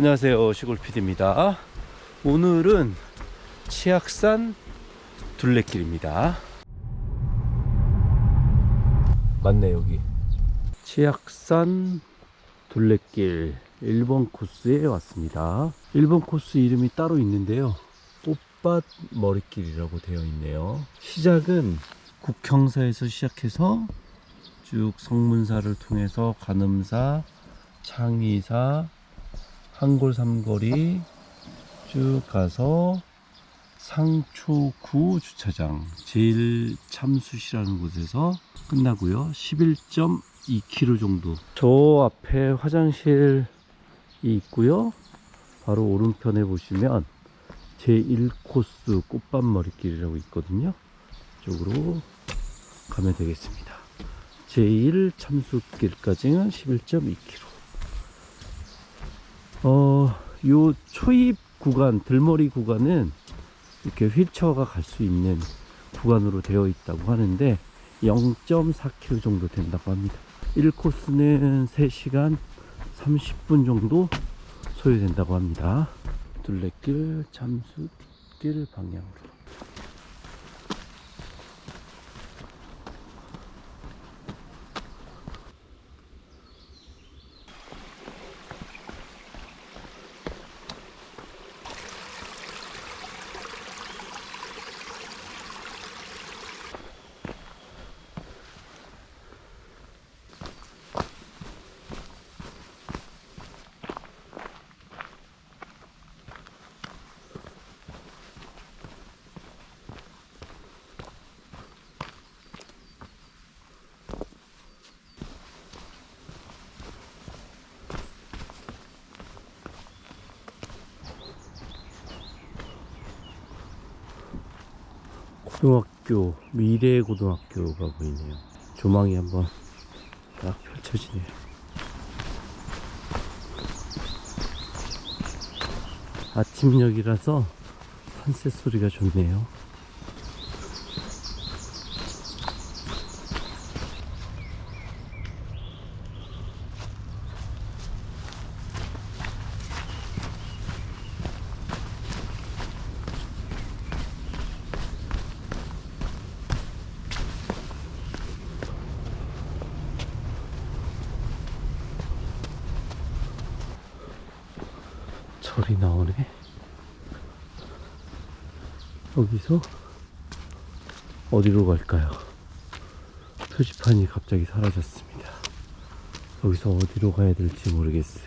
안녕하세요 시골 PD입니다. 오늘은 치악산 둘레길입니다. 맞네 여기. 치악산 둘레길 1번 코스에 왔습니다. 1번 코스 이름이 따로 있는데요. 꽃밭 머리길이라고 되어 있네요. 시작은 국형사에서 시작해서 쭉 성문사를 통해서 관음사 창의사 한골 삼거리 쭉 가서 상초구 주차장 제일 참수시라는 곳에서 끝나고요. 11.2km 정도. 저 앞에 화장실이 있고요. 바로 오른편에 보시면 제1코스 꽃밭 머리길이라고 있거든요. 쪽으로 가면 되겠습니다. 제1 참수길까지는 11.2km 어, 요 초입 구간, 들머리 구간은 이렇게 휠체어가 갈 수 있는 구간으로 되어 있다고 하는데 0.4km 정도 된다고 합니다. 1코스는 3시간 30분 정도 소요된다고 합니다. 둘레길, 잠수길 방향으로. 고등학교 미래 고등학교가 보이네요. 조망이 한번 딱 펼쳐지네요. 아침녘이라서 산새 소리가 좋네요. 절이 나오네. 여기서 어디로 갈까요? 표지판이 갑자기 사라졌습니다. 여기서 어디로 가야 될지 모르겠어요.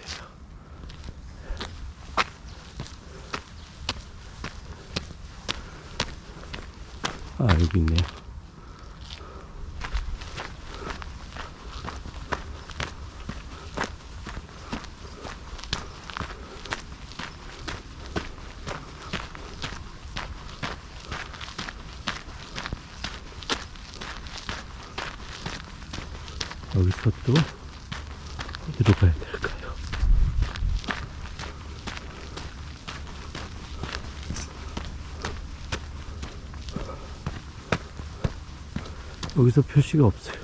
아, 여기 있네요. 여기서 또 어디로 가야 될까요? 여기서 표시가 없어요.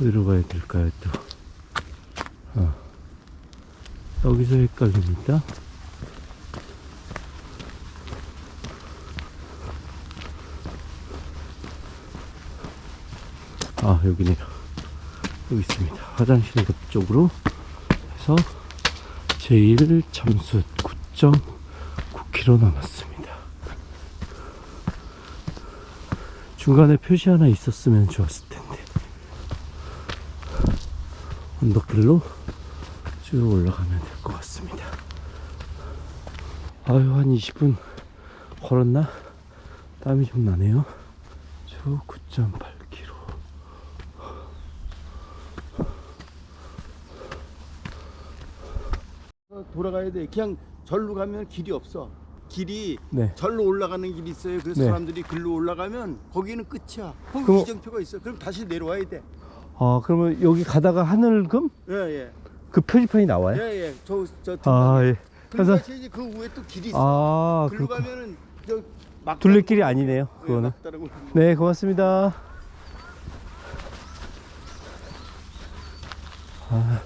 어디로 가야 될까요, 또? 어. 여기서 헷갈립니다. 아, 여기네요. 여기 있습니다. 화장실 옆쪽으로 해서 제1 참수 9.9km 남았습니다. 중간에 표시 하나 있었으면 좋았을 텐데. 언덕길로 쭉 올라가면 될 것 같습니다. 아유, 한 20분 걸었나? 땀이 좀 나네요. 저 9.8km. 돌아 가야 돼. 그냥 절로 가면 길이 없어. 길이 네. 절로 올라가는 길이 있어요. 그래서 네. 사람들이 글로 올라가면 거기는 끝이야. 거기 그럼- 이정표가 있어. 그럼 다시 내려와야 돼. 아, 그러면 여기 가다가 하늘금? 예, 예. 그 표지판이 나와요? 예, 예. 저, 저, 아, 예. 그래서 그래서, 이제 그 위에 또 길이 있어. 아, 글로 그렇군. 가면은 저 막. 둘레길이 아니네요, 그거는. 맞다라고. 네, 고맙습니다. 아,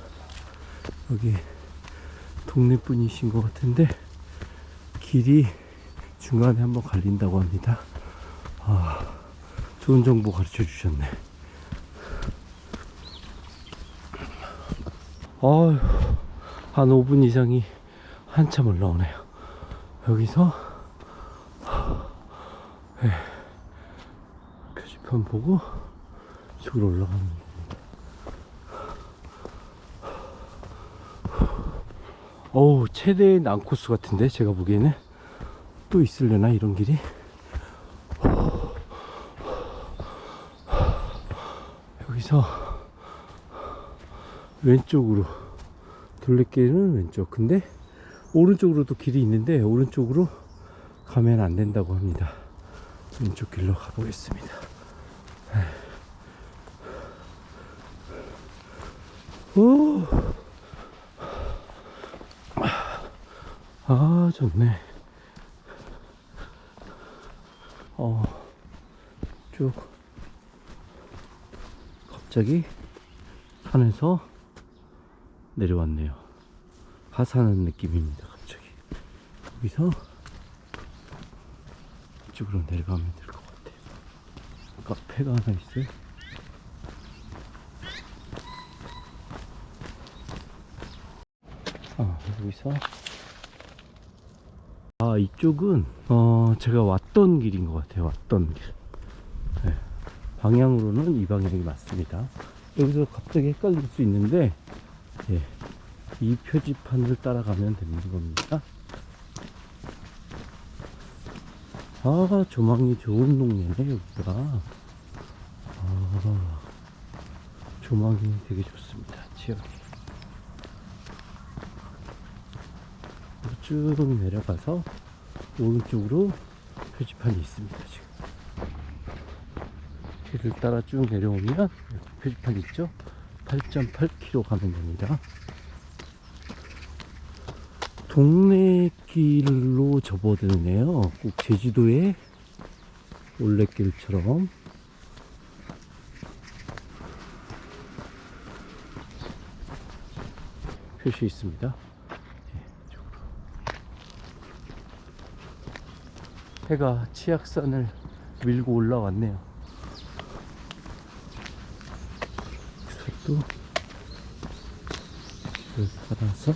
여기 동네 분이신 것 같은데 길이 중간에 한번 갈린다고 합니다. 아, 좋은 정보 가르쳐 주셨네. 어휴, 한 5분 이상이 한참 올라오네요. 여기서 예, 표지판 보고 이쪽으로 올라가면 됩니다. 어우, 최대의 난코스 같은데, 제가 보기에는. 또 있을려나, 이런 길이? 여기서 왼쪽으로 둘레길은 왼쪽 근데 오른쪽으로도 길이 있는데 오른쪽으로 가면 안 된다고 합니다 왼쪽 길로 가보겠습니다 오. 아 좋네 어 쭉 갑자기 산에서 내려왔네요. 하산한 느낌입니다. 갑자기 여기서 이쪽으로 내려가면 될 것 같아요. 카페가 하나 있어요. 아 여기서 아 이쪽은 어 제가 왔던 길인 것 같아요. 왔던 길. 네. 방향으로는 이 방향이 맞습니다. 여기서 갑자기 헷갈릴 수 있는데, 예, 이 표지판을 따라가면 되는 겁니다. 아, 조망이 좋은 동네네, 여기가. 아, 조망이 되게 좋습니다, 지역이. 쭉 내려가서 오른쪽으로 표지판이 있습니다, 지금. 길을 따라 쭉 내려오면 표지판 있죠? 8.8km 가면 됩니다. 동네 길로 접어드네요. 꼭 제주도의 올레길처럼. 표시 있습니다. 예, 이쪽으로. 해가 치악산을 밀고 올라왔네요. 또 이걸 팔아서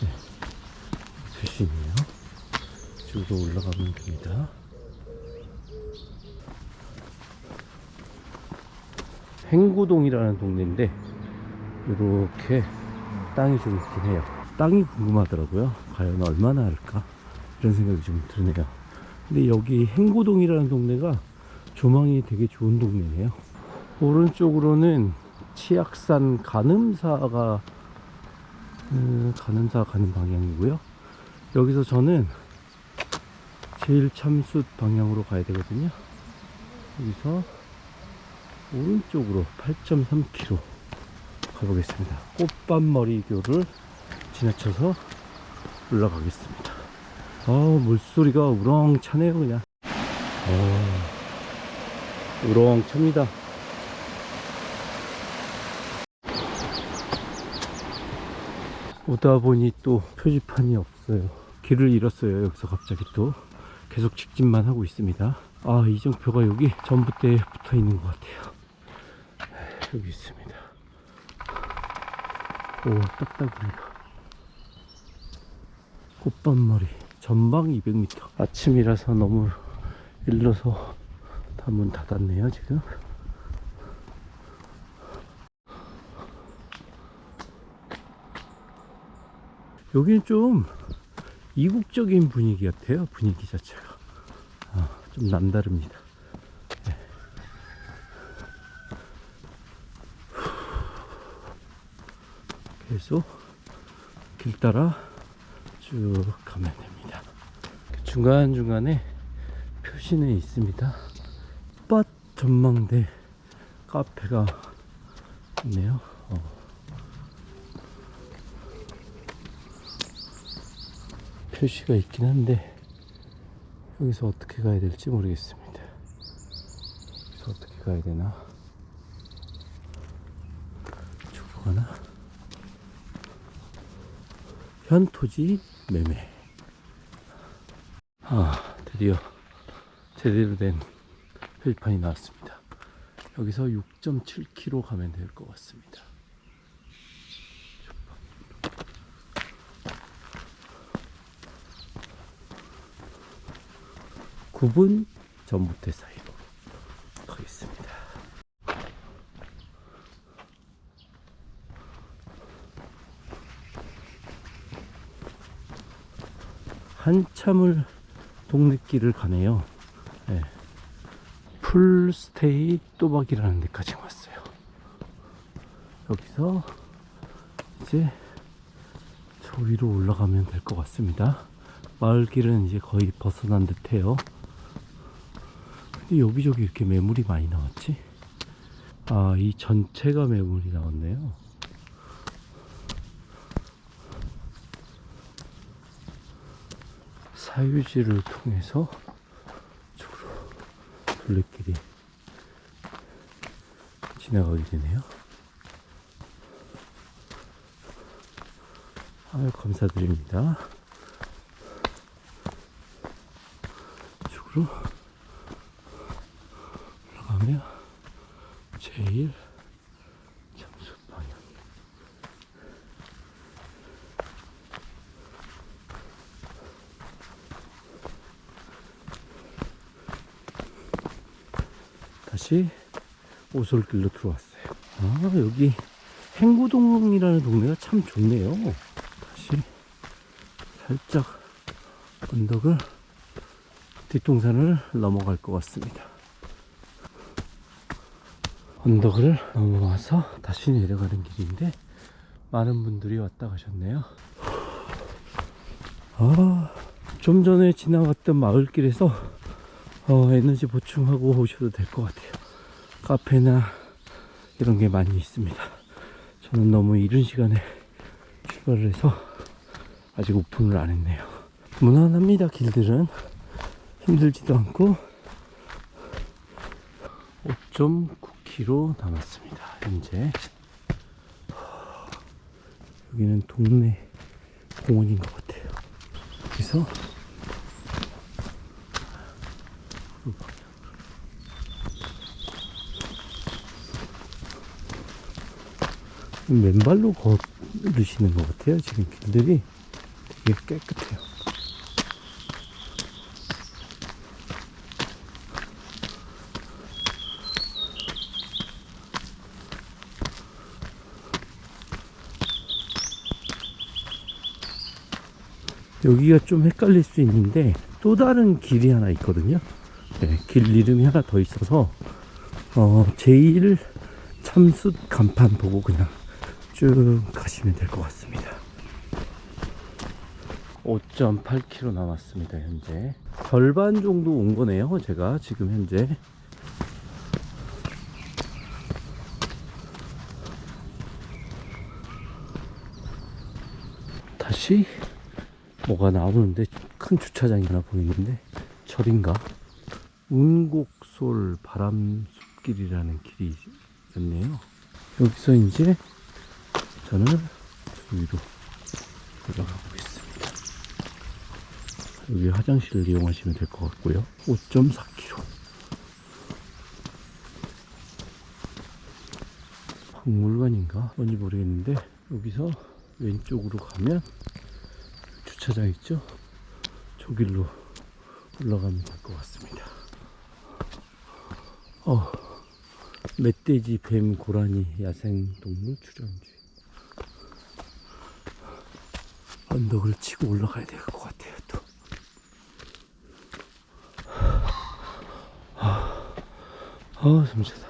네, 표시네요. 이쪽으로 올라가면 됩니다. 행구동이라는 동네인데 이렇게 땅이 좀 있긴 해요. 땅이 궁금하더라고요. 과연 얼마나 할까? 이런 생각이 좀 드네요. 근데 여기 행구동이라는 동네가 조망이 되게 좋은 동네네요. 오른쪽으로는 치악산 가늠사가 음, 가늠사 가는 방향이고요. 여기서 저는 제일 참숯 방향으로 가야 되거든요. 여기서 오른쪽으로 8.3km 가보겠습니다. 꽃밤머리교를 지나쳐서 올라가겠습니다. 아 물소리가 우렁차네요 그냥. 아. 우렁찹니다. 오다 보니 또 표지판이 없어요. 길을 잃었어요. 여기서 갑자기 또 계속 직진만 하고 있습니다. 아 이정표가 여기 전봇대에 붙어 있는 것 같아요. 여기 있습니다. 오 딱딱합니다. 꽃밤머리 전방 200m. 아침이라서 너무 일러서 다 문 닫았네요 지금 여기는 좀 이국적인 분위기 같아요 분위기 자체가 아, 좀 남다릅니다 네. 계속 길 따라 쭉 가면 됩니다 중간중간에 표시는 있습니다 밭 전망대 카페가 있네요. 어. 표시가 있긴 한데 여기서 어떻게 가야 될지 모르겠습니다. 여기서 어떻게 가야 되나? 이쪽으로 가나? 현토지 매매. 아, 드디어 제대로 된 표지판이 나왔습니다. 여기서 6.7km 가면 될 것 같습니다. 9분 전부터 사이로 가겠습니다. 한참을 동네길을 가네요. 네. 풀스테이 또박이라는 데까지 왔어요. 여기서 이제 저 위로 올라가면 될 것 같습니다. 마을길은 이제 거의 벗어난 듯해요. 근데 여기저기 이렇게 매물이 많이 나왔지? 아, 이 전체가 매물이 나왔네요. 사유지를 통해서 쪽으로 둘레길이 지나가게 되네요. 아유, 감사드립니다. 쪽으로 올라가면 제일 잠수 방향. 다시 오솔길로 들어왔어요. 아, 여기 행구동이라는 동네가 참 좋네요. 다시 살짝 언덕을 뒷동산을 넘어갈 것 같습니다. 언덕을 넘어와서 다시 내려가는 길인데 많은 분들이 왔다 가셨네요. 아, 좀 전에 지나갔던 마을길에서 어, 에너지 보충하고 오셔도 될 것 같아요. 카페나 이런 게 많이 있습니다. 저는 너무 이른 시간에 출발을 해서 아직 오픈을 안 했네요. 무난합니다, 길들은. 힘들지도 않고 5.9km 남았습니다. 현재 여기는 동네 공원인 것 같아요. 그래서 맨발로 걸으시는 것 같아요. 지금 길들이 되게 깨끗해요. 여기가 좀 헷갈릴 수 있는데 또 다른 길이 하나 있거든요. 네, 길 이름이 하나 더 있어서 어, 제일 참숯 간판 보고 그냥 쭉 가시면 될 것 같습니다. 5.8km 남았습니다, 현재. 절반 정도 온 거네요, 제가 지금 현재. 다시 뭐가 나오는데 큰 주차장이 하나 보이는데 절인가? 운곡솔 바람숲길이라는 길이 있네요. 여기서 이제 저는 저 위로 올라가고 있습니다. 여기 화장실을 이용하시면 될 것 같고요. 5.4km. 박물관인가? 뭔지 모르겠는데 여기서 왼쪽으로 가면 주차장 있죠? 저 길로 올라가면 될 것 같습니다. 어, 멧돼지, 뱀, 고라니, 야생동물 출연지. 언덕을 치고 올라가야 될 것 같아요, 또. 아, 아, 잠시만.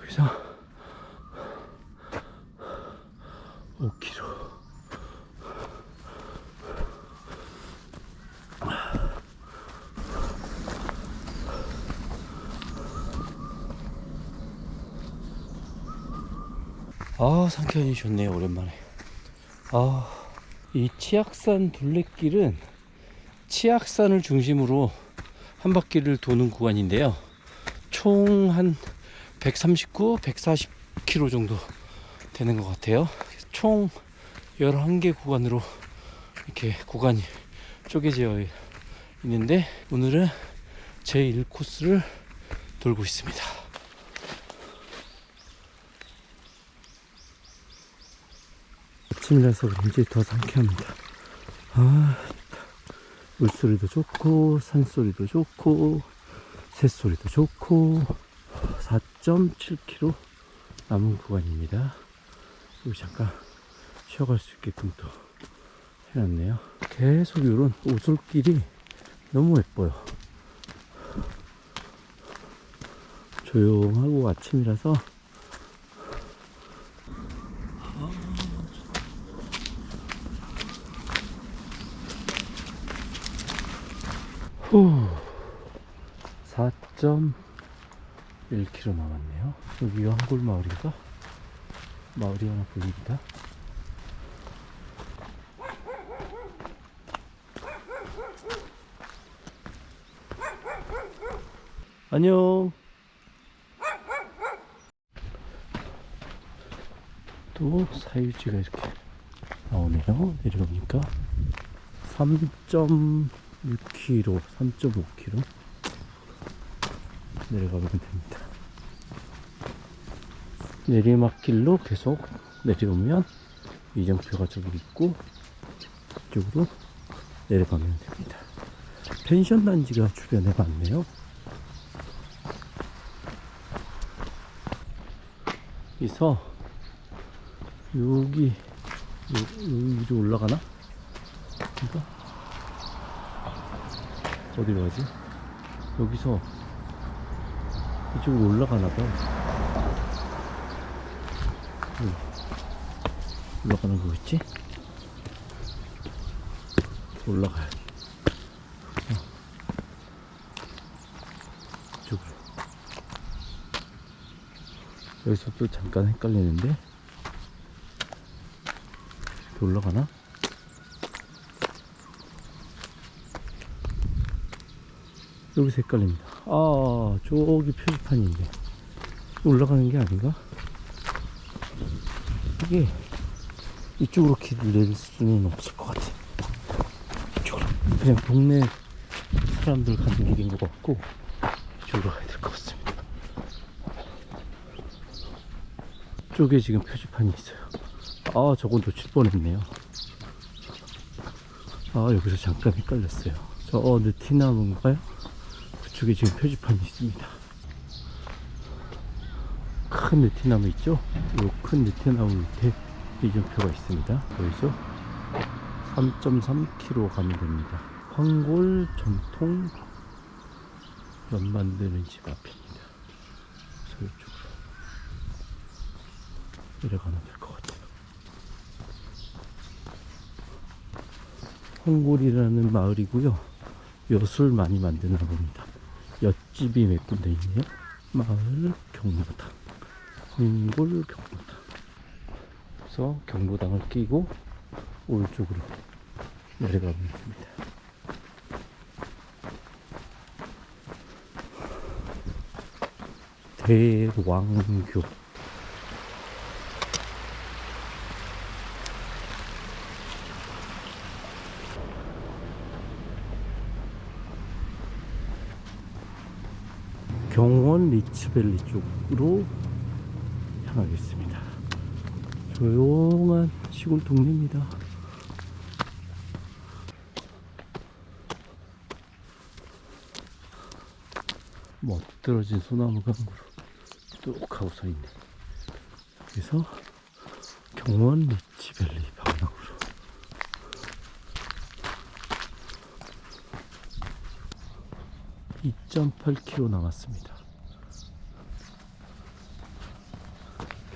여기서 5km. 아, 상쾌하니 좋네요, 오랜만에. 아, 이 치악산 둘레길은 치악산을 중심으로 한 바퀴를 도는 구간인데요. 총 한 139, 140km 정도 되는 것 같아요. 총 11개 구간으로 이렇게 구간이 쪼개져 있는데 오늘은 제1코스를 돌고 있습니다. 아침이라서 그런지 더 상쾌합니다. 아. 물소리도 좋고, 산소리도 좋고, 새소리도 좋고, 4.7km 남은 구간입니다. 여기 잠깐 쉬어갈 수 있게끔 또 해놨네요. 계속 이런 오솔길이 너무 예뻐요. 조용하고 아침이라서 4.1km 남았네요. 여기 한골 마을인가? 마을이 하나 보입니다. 안녕. 또 사유지가 이렇게 나오네요. 내려오니까 3.6km, 3.5km 내려가면 됩니다. 내리막길로 계속 내려오면 이정표가 저기 있고 이쪽으로 내려가면 됩니다. 펜션 단지가 주변에 많네요. 여기서 여기 위로 올라가나? 이거? 어디로 가지? 여기서 이쪽으로 올라가나 봐. 여기. 올라가는 거겠지? 올라가야 돼. 어. 이쪽으로. 여기서 또 잠깐 헷갈리는데 올라가나? 여기서 헷갈립니다. 아, 저기 표지판이 있네. 올라가는 게 아닌가? 이게 이쪽으로 길을 내릴 수는 없을 것 같아. 이쪽으로. 그냥 동네 사람들 가는 길인 것 같고, 이쪽으로 가야 될 것 같습니다. 쪽에 지금 표지판이 있어요. 아, 저거 놓칠 뻔 했네요. 아, 여기서 잠깐 헷갈렸어요. 저, 어, 느티나무인가요? 그쪽에 지금 표지판이 있습니다. 큰 느티나무 있죠? 이 큰 느티나무 밑에 이정표가 있습니다. 보이죠? 3.3km 가면 됩니다. 황골 전통 연 만드는 집 앞입니다. 그래서 이쪽으로 내려가면 될 것 같아요. 황골이라는 마을이고요. 엿을 많이 만드나 봅니다. 엿집이 몇 군데 있네요. 마을 경로당. 황골 경로당. 그래서 경로당을 끼고 오른쪽으로 내려가면 됩니다. 대왕교. 경원 리치밸리 쪽으로 향하겠습니다. 조용한 시골 동네입니다. 멋들어진 소나무 강으로 뚝 하고 서 있네. 그래서 경원 리치밸리 방향으로 (2.8km) 남았습니다.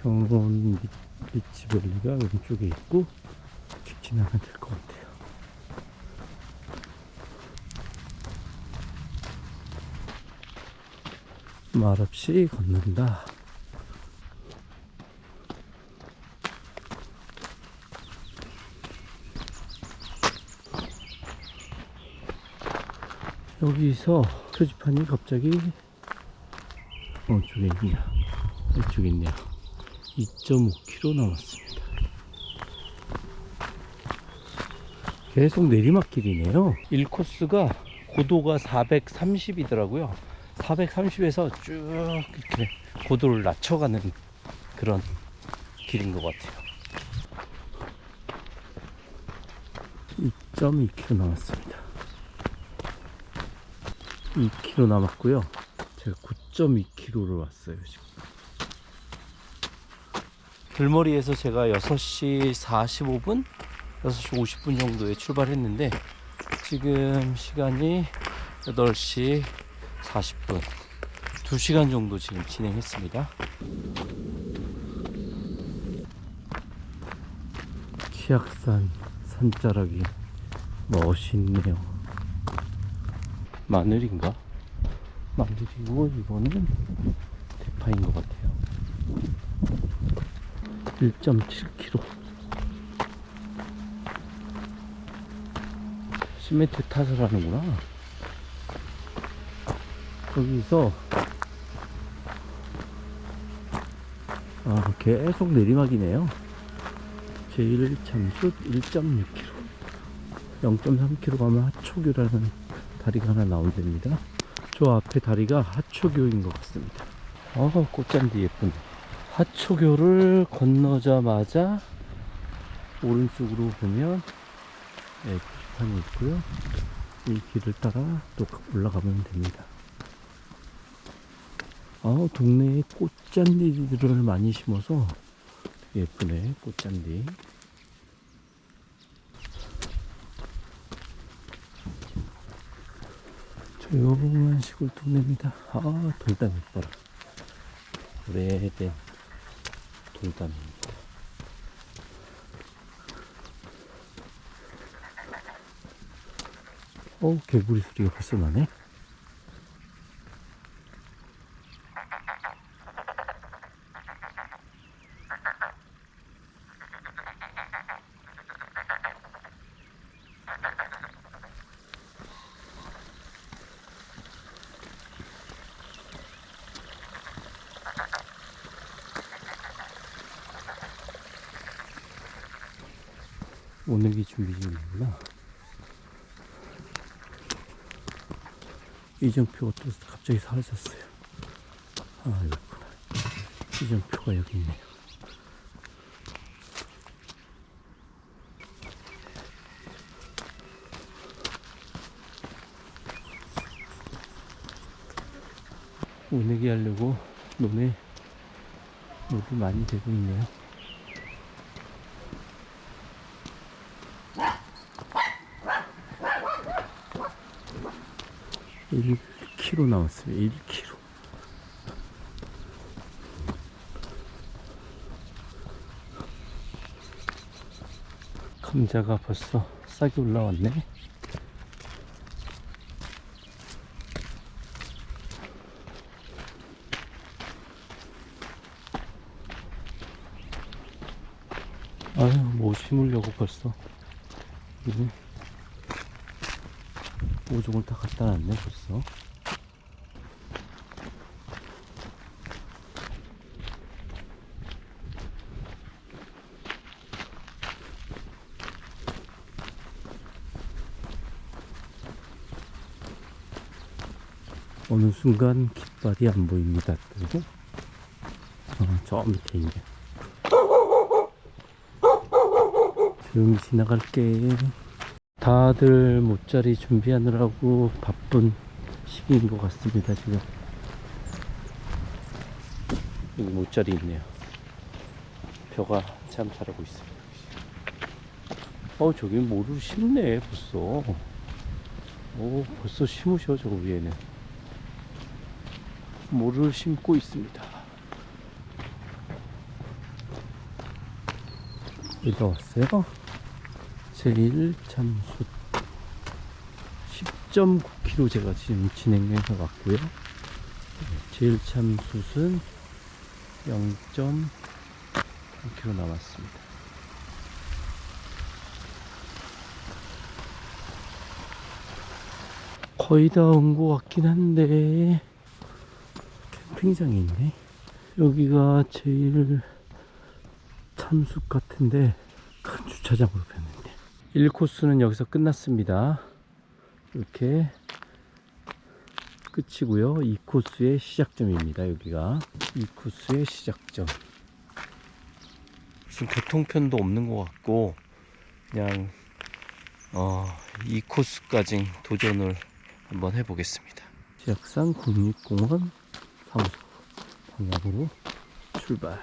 리- 리치밸리가 왼쪽에 있고 직진하면 될 것 같아요. 말없이 걷는다. 여기서 표지판이 갑자기 어 쪽에 있냐 이쪽에 있네요 2.5km 남았습니다 계속 내리막길이네요. 1코스가 고도가 430이더라고요. 430에서 쭉 이렇게 고도를 낮춰가는 그런 길인 것 같아요. 2.2km 남았습니다. 2km 남았고요. 제가 9.2km를 왔어요, 지금. 들머리에서 제가 6시 45분, 6시 50분 정도에 출발했는데, 지금 시간이 8시 40분. 2시간 정도 지금 진행했습니다. 치악산 산자락이 멋있네요. 마늘인가? 마늘이고 이거는 대파인 것 같아요. 1.7kg. 시멘트 탓을 하는구나. 거기서 아, 계속 내리막이네요. 제일 참수 1.6km. 0.3km 가면 하초교라는 다리가 하나 나온답니다. 저 앞에 다리가 하초교인 것 같습니다. 아, 꽃잔디 예쁘네. 하초교를 건너자마자 오른쪽으로 보면 네, 표지판이 있고요. 이 길을 따라 또 올라가면 됩니다. 아, 동네에 꽃잔디들을 많이 심어서 예쁘네, 꽃잔디. 조용한 시골 동네입니다. 아, 돌담 이뻐라. 오래된 돌담입니다. 어, 개구리 소리가 벌써 나네? 오늘이 준비 중이구나. 이정표가 또 갑자기 사라졌어요. 아, 여기구나. 이정표가 여기 있네요. 오내기 하려고 논에 물을 많이 대고 있네요. 1km 남았어요. 1km. 감자가 벌써 싹이 올라왔네. 아유, 뭐 심으려고 벌써. 이거 오종을 다 갖다 놨네 벌써 어느 순간 깃발이 안 보입니다 그리고 어, 저 밑에 있네 조용히 지나갈게 다들 모짜리 준비하느라고 바쁜 시기인 것 같습니다, 지금. 여기 모짜리 있네요. 벼가 참 자라고 있습니다. 어, 저기 모를 심네, 벌써. 오, 벌써 심으셔, 저 위에는. 모를 심고 있습니다. 여기가 왔어요. 제일 참수 10.9km 제가 지금 진행해서 왔고요. 제일 참수는 0.9km 남았습니다. 거의 다 온 것 같긴 한데 캠핑장이 있네. 여기가 제일 참수 같은데 큰 주차장으로 변했네. 1코스는 여기서 끝났습니다. 이렇게 끝이고요. 2코스의 시작점입니다. 여기가 2코스의 시작점. 무슨 교통편도 없는 것 같고 그냥 어, 2코스까지 도전을 한번 해보겠습니다. 지악산 국립공원 방향으로 출발.